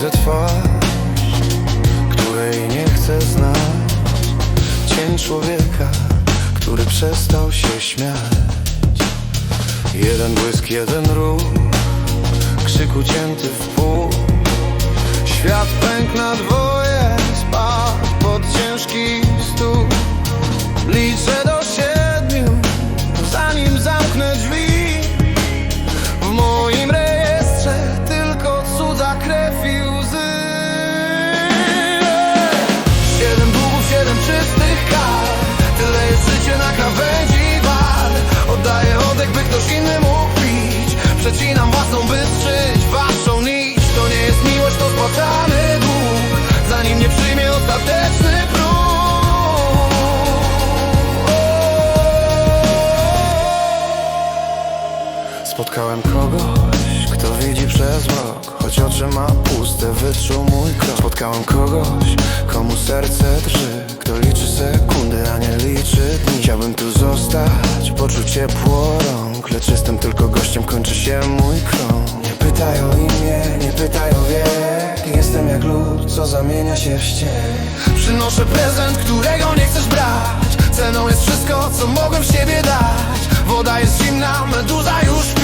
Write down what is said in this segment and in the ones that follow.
Widzę twarz, przestał się śmiać. Jeden błysk, jeden ruch, krzyk ucięty w pół. Świat pękł na dwoje, spadł pod ciężki stół. Liczę dług Zanim nie przyjmie ostateczny próg. Spotkałem kogoś, kto widzi przez mrok Choć oczy ma puste, wyczuł mój krok. Spotkałem kogoś, komu serce drży Kto liczy sekundy, a nie liczy dni. Chciałbym tu zostać, poczuć ciepło rąk Lecz jestem tylko gościem, kończy się mój krąg Przynoszę prezent, którego nie chcesz brać. Ceną jest wszystko, co mogłem w siebie dać. Woda jest zimna, meduza już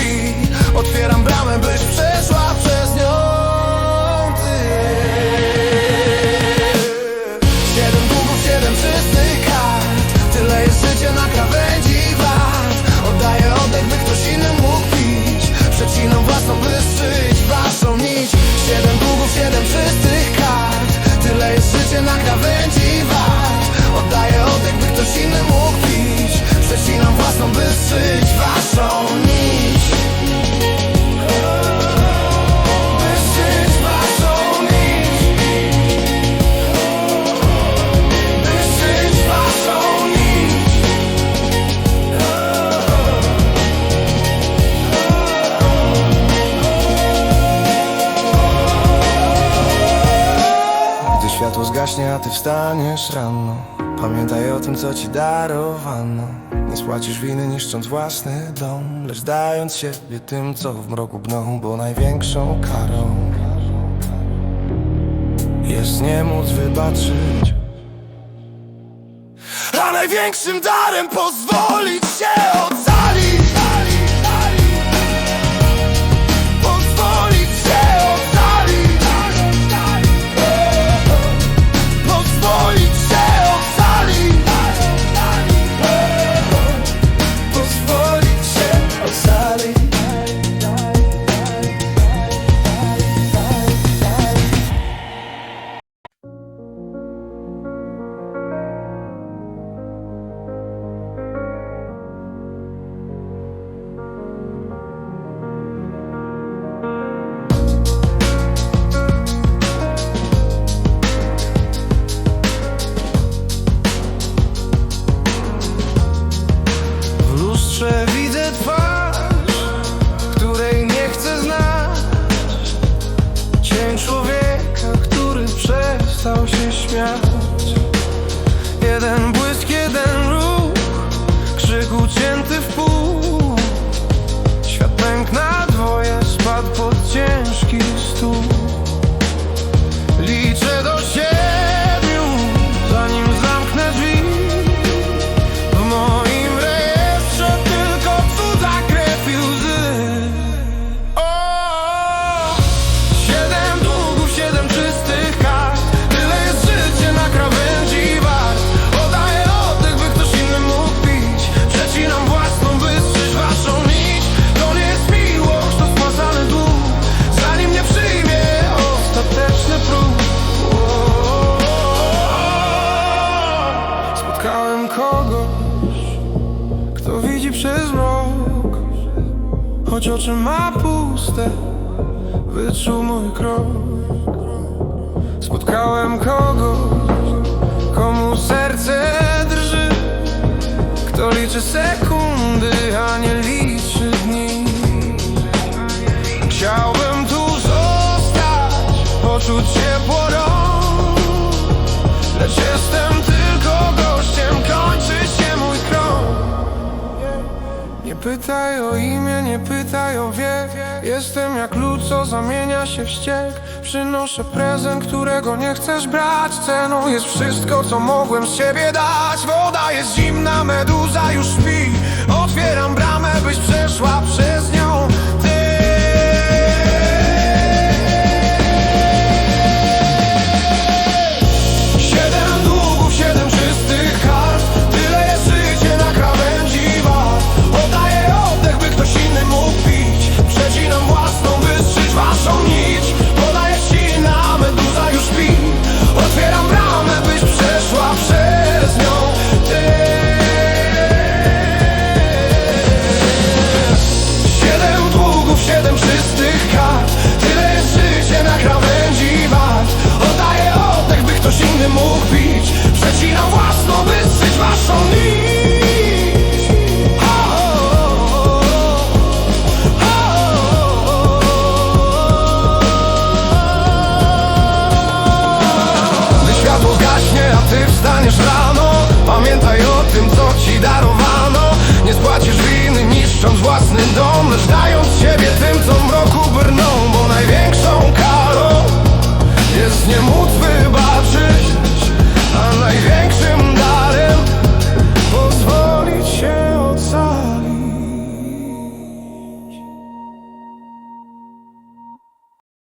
zgaśnie, a ty wstaniesz rano. Pamiętaj o tym, co ci darowano. Nie spłacisz winy, niszcząc własny dom Lecz dając siebie tym, co w mroku bną Bo największą karą Jest nie móc wybaczyć A największym darem pozwolić się ocalić krzyk ucięty Choć oczy ma puste Wyczuł mój krok. Spotkałem kogoś Komu serce drży. Kto liczy sekundy, pytaj o imię, nie pytaj o wiek Jestem jak lód, co zamienia się w ściek. Przynoszę prezent, którego nie chcesz brać. Ceną jest wszystko, co mogłem z siebie dać. Woda jest zimna, meduza już śpi. Otwieram bramę, byś przeszła przez ty wstaniesz rano Pamiętaj o tym, co ci darowano. Nie spłacisz winy, niszcząc własny dom Lecz dając siebie tym, co mroku brną Bo największą karą jest nie móc wybaczyć A największą